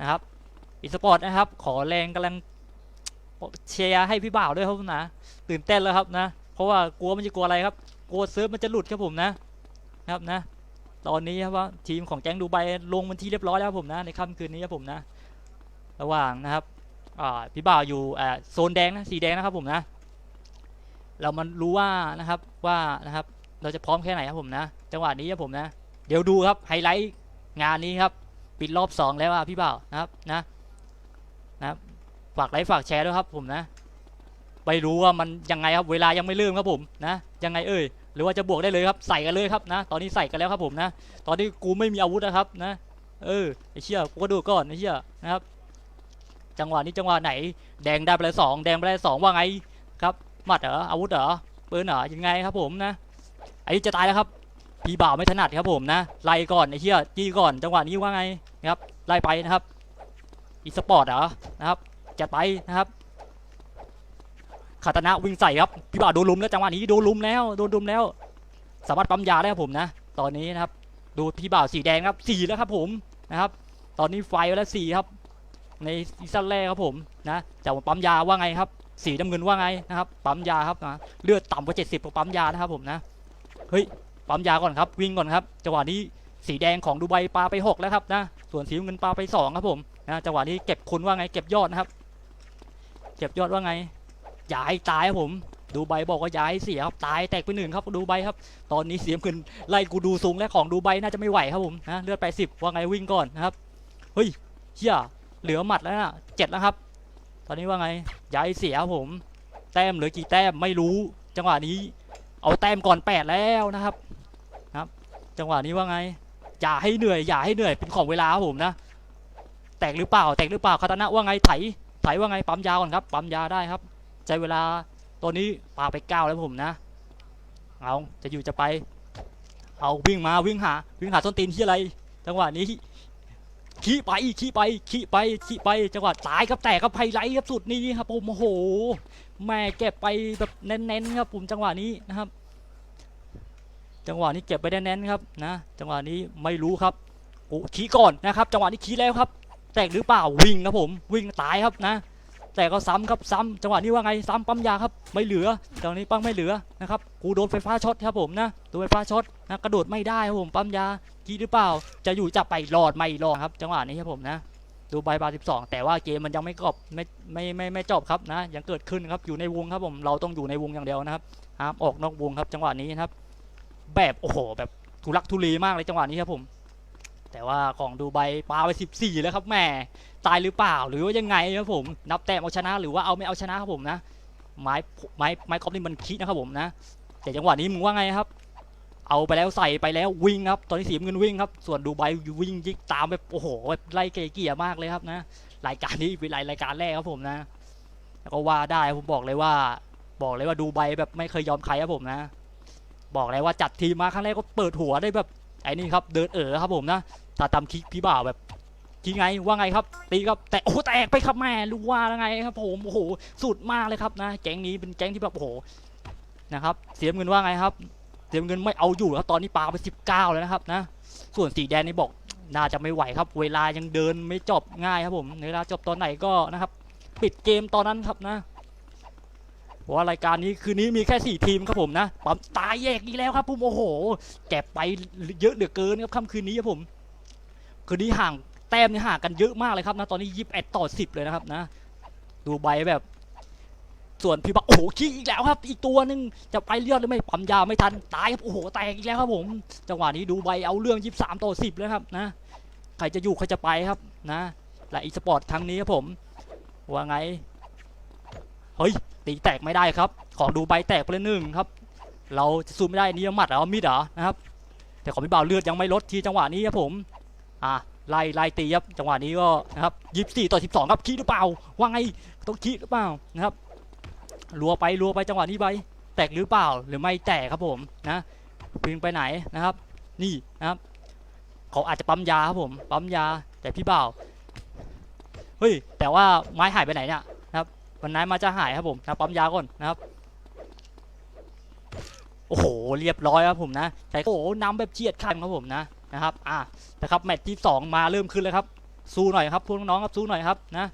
นะครับอีสปอร์ตนะครับ ขอแรงกำลังเชียร์ให้พี่บ่าวด้วยครับผมนะตื่นเต้นแล้วครับนะ เพราะว่ากลัวมันจะกลัวอะไรครับ กลัวเซิร์ฟมันจะหลุดครับผมนะนะครับนะ ตอนนี้ครับว่าทีมของแก๊งดูไบลงมันที่เรียบร้อยแล้วผมนะ ในค่ำคืนนี้ครับผมนะ ระหว่างนะครับพี่บ่าวอยู่โซนแดงนะสีแดงนะครับผมนะ เรามันรู้ว่านะครับว่านะครับเราจะพร้อมแค่ไหนครับผมนะ จังหวะนี้ครับผมนะ เดี๋ยวดูครับไฮไลท์งานนี้ครับ ปิดรอบสองแล้วอะพี่บ่าวนะครับนะนะฝากไลค์ฝากแชร์ด้วยครับผมนะไม่รู้ว่ามันยังไงครับเวลายังไม่เริ่มครับผมนะยังไงเอ่ยหรือว่าจะบวกได้เลยครับใส่กันเลยครับนะ ตอนนี้ใส่กันแล้วครับผมนะ ตอนนี้กูไม่มีอาวุธนะครับนะ เออไอ้เชี่ยกูก็ดูก่อนไอ้เชี่ยนะครับ จังหวะนี้จังหวะไหน แดงได้ไปเลยสองแดงไปเลยสองว่าไงครับหมัดเหรออาวุธเหรอปืนเหรอยังไงครับผมนะไอ้จะตายแล้วครับ พี่บ่าวไม่ถนัดครับผมนะไล่ก่อนไอ้เชี่ยจี้ก่อนจังหวะนี้ว่าไงนะครับไล่ไปนะครับอีสปอร์ตเหรอนะครับจัดไปนะครับคาตานะวิ่งใส่ครับพี่บ่าวโดนลุมแล้วจังหวะนี้โดนลุมแล้วโดนลุมแล้ว สามารถปั๊มยาได้ครับผมนะ ตอนนี้นะครับ ดูพี่บ่าวสีแดงครับสี่แล้วครับผมนะครับ ตอนนี้ไฟแล้วสี่ครับ ในซีซั่นแรกครับผมนะจากปั๊มยาว่าไงครับ สีน้ำเงินว่าไงนะครับ ปั๊มยาครับนะเลือดต่ำกว่าเจ็ดสิบปั๊มยานะครับผมนะเฮ้ย ปั๊มยาก่อนครับ วิ่งก่อนครับจังหวะนี้สีแดงของดูไบปาไปหกแล้วครับนะส่วนสีเงินปาไปสองครับผมนะจังหวะนี้เก็บคุณว่าไงเก็บยอดนะครับ เก็บยอดว่าไงอย่าให้ตายครับผมดูไบบอกว่าย่าให้เสียครับตายแตกไปหนึ่งครับดูไบครับ ตอนนี้เสียมขึ้นไล่กูดูสูงและของดูไบน่าจะไม่ไหวครับผมนะเลือดไปสิบว่าไงวิ่งก่อนนะครับเฮ้ยเฮียเหลือหมัดแล้วนะเจ็ดแล้วครับ ตอนนี้ว่าไงย่าให้เสียครับผม แต้มเหลือกี่แต้มไม่รู้ จังหวะนี้ เอาแต้มก่อนแปดแล้วนะครับ จังหวะนี้ว่าไง อย่าให้เหนื่อย อย่าให้เหนื่อย เป็นของเวลาครับผมนะ แตกหรือเปล่า แตกหรือเปล่าคาตานะว่าไง ไถ ไถว่าไง ปั๊มยาก่อนครับ ปั๊มยาได้ครับ ใจเวลาตัวนี้ปาไปเก้าแล้วผมนะ เอา จะอยู่จะไป เอาวิ่งมา วิ่งหา วิ่งหาต้นตีนที่อะไร จังหวะนี้ ขี้ไป ขี้ไป ขี้ไป ขี้ไป จังหวะตายครับ แตกครับไฮไลท์ครับสุดนี้ครับผม โอ้โห แม่เก็บไปแบบเน้นๆครับผมจังหวะนี้นะครับ จังหวะนี้เก็บไปแน่นครับนะ จังหวะนี้ไม่รู้ครับโอ้ขี้ก่อนนะครับ จังหวะนี้ขี้แล้วครับ แตกหรือเปล่าวิ่งนะผม วิ่งตายครับนะ แต่ก็ซ้ำครับซ้ำจังหวะนี้ว่าไงซ้ำปั๊มยาครับ ไม่เหลือจังหวะนี้ปั๊มไม่เหลือนะครับกูโดนไฟฟ้าช็อตครับผมนะโดนไฟฟ้าช็อตนะกระโดดไม่ได้ครับผมปั๊มยากี้หรือเปล่า จะอยู่จะไปรอดไม่รอดครับ จังหวะนี้ครับผมนะดูใบบาสิบสองแต่ว่าเกมมันยังไม่จบไม่ไม่ไม่ไม่จบครับนะยังเกิดขึ้นครับอยู่ในวงครับผมเราต้องอยู่ในวงอย่างเดียวนะครับห้ามออกนอกวงครับจังหวะนี้นะครับ แบบโอ้โห แบบทุลักทุเลมากเลยจังหวะนี้ครับผม แต่ว่าของดูไบปาไปสิบสี่แล้วครับแม่ตายหรือเปล่าหรือว่ายังไงครับผม นับแต้มเอาชนะหรือว่าเอาไม่เอาชนะครับผมนะไม้ไม้ไม้กอล์ฟนี่มันคิดนะครับผมนะแต่จังหวะนี้มึงว่าไงครับ เอาไปแล้วใส่ไปแล้ววิ่งครับ ตอนนี้สีเงินวิ่งครับ ส่วนดูไบวิ่งยิกตามแบบโอ้โหแบบไล่เกลี่ยมากเลยครับนะ รายการนี้เป็นรายการแรกครับผมนะแล้วก็ว่าได้ผมบอกเลยว่า บอกเลยว่าดูไบแบบไม่เคยยอมใครครับผมนะ บอกเลยว่าจัดทีมมาครั้งแรกก็เปิดหัวได้แบบไอ้นี่ครับเดินเอ๋อครับผมนะถ้าตามคิกพี่บ่าวแบบทีไงว่าไงครับ ตีครับแต่โอ้แตกไปครับแม่รู้ว่าแล้วไงครับผมโอ้โหสุดมากเลยครับนะแก๊งนี้เป็นแก๊งที่แบบโอ้โหนะครับเสียเงินว่าไงครับ เสียเงินไม่เอาอยู่แล้วตอนนี้ปาไปสิบเก้าแล้วนะครับนะส่วนสีแดงนี่บอกน่าจะไม่ไหวครับ เวลายังเดินไม่จบง่ายครับผมเวลาจบตอนไหนก็นะครับ ปิดเกมตอนนั้นครับนะ ว่ารายการนี้คืนนี้มีแค่สี่ทีมครับผมนะปั๊มตายแยกอีกแล้วครับผมโอ้โหแก็บไปเยอะเหลือเกินครับค่ำคืนนี้ครับผม คืนนี้ห่างแต้มนี่ห่างกันเยอะมากเลยครับนะตอนนี้ยี่สิบเอ็ดต่อสิบเลยนะครับนะ ดูใบแบบส่วนพี่บักโอ้โหขี้อีกแล้วครับ อีกตัวหนึงจะไปเลือดหรือไม่ปั๊มยาไม่ทันตายครับโอ้โหแตกอีกแล้วครับผม จังหวะนี้ดูใบเอาเรื่องยี่สิบสามต่อสิบแล้วครับนะใครจะอยู่ใครจะไปครับนะและอีสปอร์ตครั้งนี้ครับผมว่าไงเฮ้ย ตีแตกไม่ได้ครับ ของดูใบแตกไปเลยหนึ่งครับ เราจะสู้ไม่ได้นี่หมัดเหรอมีดเหรอนะครับ แต่ของพี่บ่าวเลือดยังไม่ลดที่จังหวะนี้ครับผมอะไล่ไล่ตีครับจังหวะนี้ก็นะครับยี่สิบสี่ต่อสิบสองครับคิดหรือเปล่าว่าไงต้องคิดหรือเปล่านะครับรัวไปรัวไปจังหวะนี้ไปแตกหรือเปล่าหรือไม่แตกครับผมนะวิ่งไปไหนนะครับ นี่นะครับเขาอาจจะปั๊มยาครับผมปั๊มยาแต่พี่บ่าวเฮ้ยแต่ว่าไม้หายไปไหนเนี่ย วันไหนมาจะหายครับผมนะปั๊มยาก่อนนะครับโอ้โหเรียบร้อยครับผมนะแต่โอ้โหนำแบบเฉียดขาดครับผมนะนะครับอะนะครับแมตช์ที่ 2 มาเริ่มขึ้นแล้วครับสู้หน่อยครับพวกน้องครับสู้หน่อยครับนะ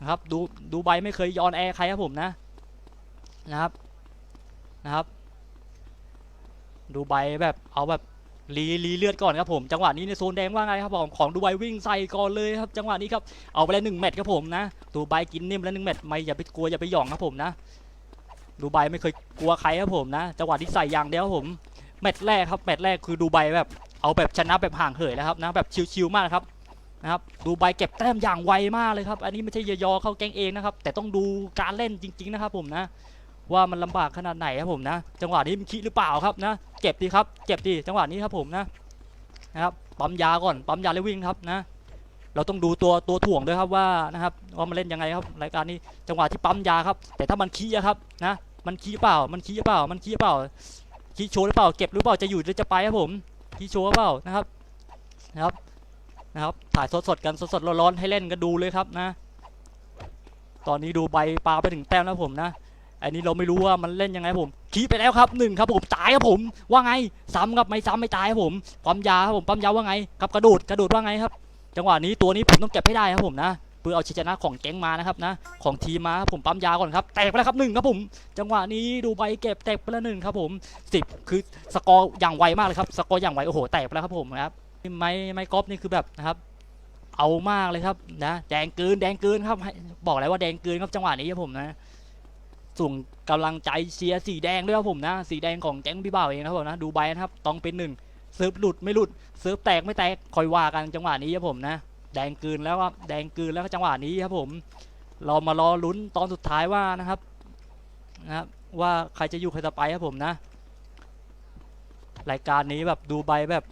นะครับดูดูใบไม่เคยยอนแอร์ใครครับผมนะนะครับนะครับ ดูใบแบบเอาแบบ รีรีเลือดก่อนครับผมจังหวะนี้ในโซนแดงว่าไงครับผมของดูไบวิ่งใส่ก่อนเลยครับจังหวะนี้ครับเอาไปแล้วหนึ่งเม็ดครับผมนะดูไบกินนิ่มแล้วหนึ่งเม็ดไม่อย่าไปกลัวอย่าไปหย่องครับผมนะดูไบไม่เคยกลัวใครครับผมนะจังหวะที่ใส่อย่างเดียวครับผมเม็ดแรกครับเม็ดแรกคือดูไบแบบเอาแบบชนะแบบห่างเหินแล้วครับนะแบบชิวๆมากครับนะครับดูไบเก็บแต้มอย่างไวมากเลยครับ อันนี้ไม่ใช่ยอๆเข้าแกงเองนะครับ แต่ต้องดูการเล่นจริง ๆ นะครับผมนะ ว่ามันลำบากขนาดไหนครับผมนะ จังหวะนี้มันคิดหรือเปล่าครับนะ เก็บดีครับ เก็บดีจังหวะนี้ครับผมนะนะครับปั๊มยาก่อนปั๊มยาแล้ววิ่งครับนะเราต้องดูตัวตัวถ่วงด้วยครับว่านะครับว่ามันเล่นยังไงครับรายการนี้จังหวะที่ปั๊มยาครับ แต่ถ้ามันขี้ครับนะมันขี้เปล่า มันขี้เปล่า มันขี้เปล่าขี้โชว์หรือเปล่าเก็บหรือเปล่าจะอยู่หรือจะไปครับผมขี้โชว์หรือเปล่านะครับนะครับนะครับถ่ายสดๆกันสดๆร้อนๆให้เล่นกันดูเลยครับนะ ตอนนี้ดูใบปลาไปถึงแต้มแล้วผมนะ อันนี้เราไม่รู้ว่ามันเล่นยังไงผมขี้ไปแล้วครับหนึ่งครับผมตายครับผม ว่าไงซ้ำครับไม่ซ้ำไม่ตายครับผมปั๊มยาครับผมปั๊มยาว่าไงครับกระโดดกระโดดว่าไงครับ จังหวะนี้ตัวนี้ผมต้องเก็บให้ได้ครับผมนะเพื่อเอาชัยชนะของแก๊งมานะครับนะของทีมมาครับผมปั๊มยาก่อนครับแตกไปแล้วครับหนึ่งครับผม จังหวะนี้ดูใบเก็บแตกไปแล้วหนึ่งครับผมสิบคือสกอร์อย่างไวมากเลยครับสกอร์อย่างไวโอ้โหแตกไปแล้วครับผมนะครับไม่ไม่กอล์ฟนี่คือแบบนะครับเอามากเลยครับนะแดงเกินแดงเกินครับบอกเลยว่าแดงเกินครับจังหวะนี้ครับผมนะ ส่งกำลังใจเชียร์สีแดงด้วยครับผมนะ สีแดงของแก๊งพี่บ่าวเองนะครับผมนะ ดูใบนะครับ ต้องเป็นหนึ่งเซิร์ฟหลุดไม่หลุด เซิร์ฟแตกไม่แตก คอยว่ากันจังหวะนี้ครับผมนะ แดงกืนแล้วครับ แดงกืนแล้วจังหวะนี้ครับผม เรามารอลุ้นตอนสุดท้ายว่านะครับนะครับ ว่าใครจะอยู่ใครจะไปครับผมนะ รายการนี้แบบดูใบแบบ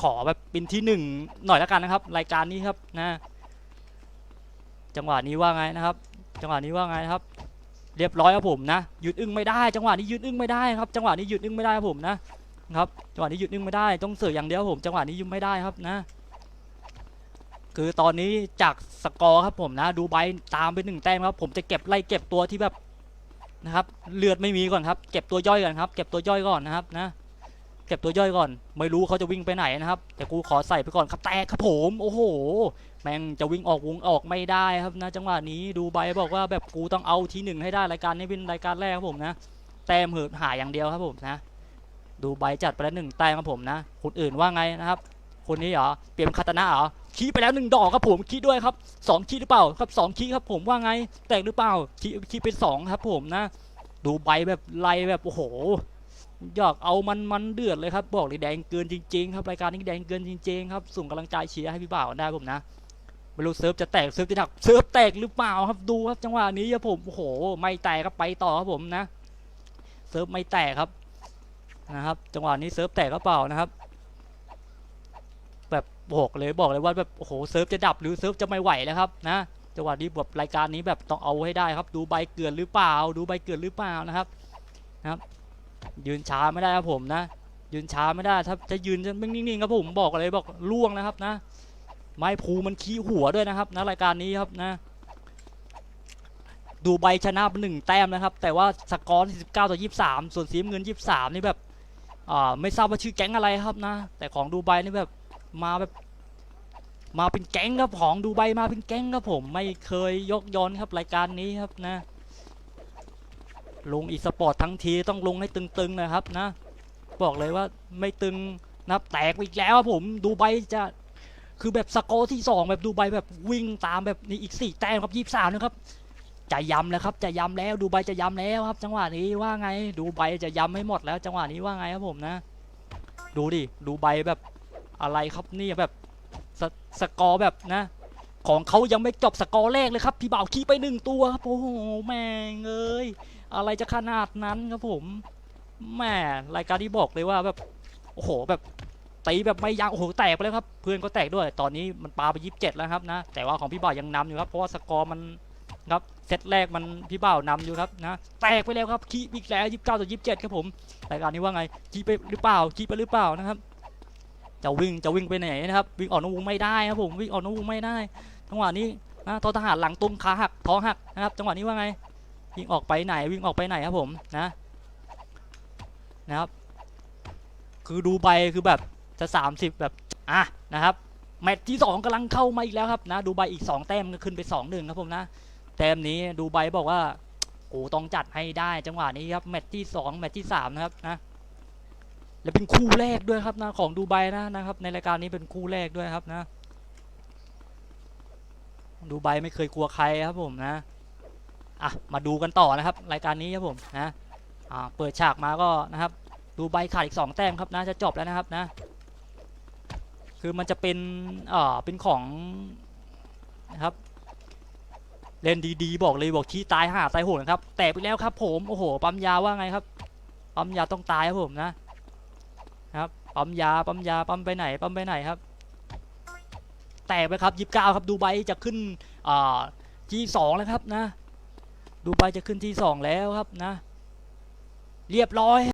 ขอแบบเป็นที่หนึ่งหน่อยแล้วกันนะครับ รายการนี้ครับนะ จังหวะนี้ว่าไงนะครับ จังหวะนี้ว่าไงครับ เรียบร้อยครับผมนะหยุดอึ้งไม่ได้ จังหวะนี้หยุดอึ้งไม่ได้ครับ จังหวะนี้หยุดอึ้งไม่ได้ครับผมนะครับจังหวะนี้หยุดอึ้งไม่ได้ต้องเสืออย่างเดียวผม จังหวะนี้ยุดไม่ได้ครับนะ คือตอนนี้จากสกอร์ครับผมนะ ดูใบตามไปหนึ่งแต้มครับ ผมจะเก็บไล่เก็บตัวที่แบบนะครับ เลือดไม่มีก่อนครับ เก็บตัวย่อยก่อนครับ เก็บตัวย่อยก่อนนะครับนะ เก็บตัวย่อยก่อน ไม่รู้เขาจะวิ่งไปไหนนะครับ แต่กูขอใส่ไปก่อนครับแตกครับผม โอ้โห แม่งจะวิ่งออกวงออกไม่ได้ครับนะจังหวะนี้ดูใบบอกว่าแบบกูต้องเอาทีหนึ่งให้ได้รายการนี้เป็นรายการแรกครับผมนะ แต้มเหินหายอย่างเดียวครับผมนะ ดูใบจัดไปแล้วหนึ่งแต้มครับผมนะคนอื่นว่าไงนะครับ คนนี้เหรอ เปลี่ยนคาตานะเหรอขี้ไปแล้วหนึ่งดอกครับผมขี้ด้วยครับสองขี้หรือเปล่าครับสองขี้ครับผมว่าไง แตกหรือเปล่าขี้ขี้เป็นสองครับผมนะ ดูใบแบบไล่แบบโอ้โห อยากเอามันมันเดือดเลยครับบอกเลยแดงเกินจริงๆครับรายการนี้แดงเกินจริงๆครับส่งกำลังใจเชียร์ให้พี่บ่าวได้ผมนะไม่รู้เซิร์ฟจะแตกเซิร์ฟจะดักเซิร์ฟแตกหรือเปล่าครับดูครับจังหวะนี้ครับผมโอ้โหไม่แตกครับไปต่อครับผมนะ เซิร์ฟไม่แตกครับนะครับ จังหวะนี้เซิร์ฟแตกหรือเปล่านะครับ แบบบอกเลยบอกเลยว่าแบบโอ้โหเซิร์ฟจะดับหรือเซิร์ฟจะไม่ไหวแล้วครับนะจังหวะนี้แบบรายการนี้แบบต้องเอาให้ได้ครับ ดูใบเกลือนหรือเปล่า ดูใบเกลือนหรือเปล่านะครับนะครับ ยืนช้าไม่ได้ครับผมนะ ยืนช้าไม่ได้ถ้าจะยืนจะนิ่งๆครับผมบอกเลยบอกล่วงนะครับนะ ไม้ภูมันขี้หัวด้วยนะครับนะรายการนี้ครับนะ ดูใบชนะหนึ่งแต้มนะครับ แต่ว่าสกอร์19ต่อ23 ส่วนสีน้ำเงิน 23 นี่แบบอ่าไม่ทราบว่าชื่อแก๊งอะไรครับนะ แต่ของดูไบนี่แบบมาแบบมาเป็นแก๊งครับของดูไบมาเป็นแก๊งครับผมไม่เคยยกย้อนครับรายการนี้ครับนะ ลงอีสปอร์ตทั้งทีต้องลงให้ตึงๆนะครับนะ บอกเลยว่าไม่ตึงนับแตกไปอีกแล้วผมดูใบจะคือแบบสกอร์ที่สองแบบดูใบแบบวิ่งตามแบบนี้อีกสี่แต้มครับยี่สามนะครับจะย้ำแล้วครับจะย้ำแล้วดูใบจะย้ำแล้วครับ จังหวะนี้ว่าไงดูใบจะย้ำให้หมดแล้ว จังหวะนี้ว่าไงครับผมนะ ดูดิดูใบแบบอะไรครับนี่แบบสสกอร์แบบนะ ของเขายังไม่จบสกอร์แรกเลยครับพี่บ่าวขี้ไปหนึ่งตัวครับโอ้โหแม่งเอ้ยอะไรจะขนาดนั้นครับผมแม่รายการที่บอกเลยว่าแบบโอ้โหแบบตีแบบไม่ยั้งโอ้โหแตกไปแล้วครับเพื่อนก็แตกด้วย ตอนนี้มันปาไปยี่สิบเจ็ดแล้วครับนะแต่ว่าของพี่บ่าวยังนำอยู่ครับเพราะว่าสกอร์มันครับเซตแรกมันพี่บ่าวนำอยู่ครับนะแตกไปแล้วครับคีอีกแล้วยี่สิบเก้าต่อยี่สิบเจ็ดครับผมรายการนี้ว่าไงคีไปหรือเปล่าคีไปหรือเปล่านะครับจะวิ่งจะวิ่งไปไหนนะครับวิ่งออกนอกวงไม่ได้ครับผมวิ่งออกนอกวงไม่ได้ จังหวะนี้นะทอทหารหลังตุ้มขาหักท้องหักนะครับ จังหวะนี้ว่าไงวิ่งออกไปไหนวิ่งออกไปไหนครับผมนะนะครับ คือดูไปคือแบบจะ 30 แบบอะนะครับแมตช์ที่สองกำลังเข้ามาอีกแล้วครับนะดูไบอีกสองแต้มก็ขึ้นไปสองหนึ่งครับผมนะ แต้มนี้ดูไบบอกว่ากูต้องจัดให้ได้จังหวะนี้ครับแมตช์ที่สองแมตช์ที่สามนะครับนะและเป็นคู่แรกด้วยครับนะของดูไบนะนะครับ ในรายการนี้เป็นคู่แรกด้วยครับนะ ดูไบไม่เคยกลัวใครครับผมนะอะมาดูกันต่อนะครับ รายการนี้ครับผมนะอ่าเปิดฉากมาก็นะครับ ดูไบขาดอีกสองแต้มครับนะจะจบแล้วนะครับนะ คือมันจะเป็นอ่อเป็นของนะครับเล่นดีๆบอกเลยบอกที่ตายหาตายโหงนะครับ แตกไปแล้วครับผมโอ้โหปั๊มยาว่าไงครับปั๊มยาต้องตายครับผมนะ ครับปั๊มยาปั๊มยาปั๊มไปไหนปั๊มไปไหนครับ แตกไปครับยีิบเก้าครับดูไบจะขึ้นที่สองแล้วครับนะ ดูไบจะขึ้นที่สองแล้วครับนะ เรียบร้อย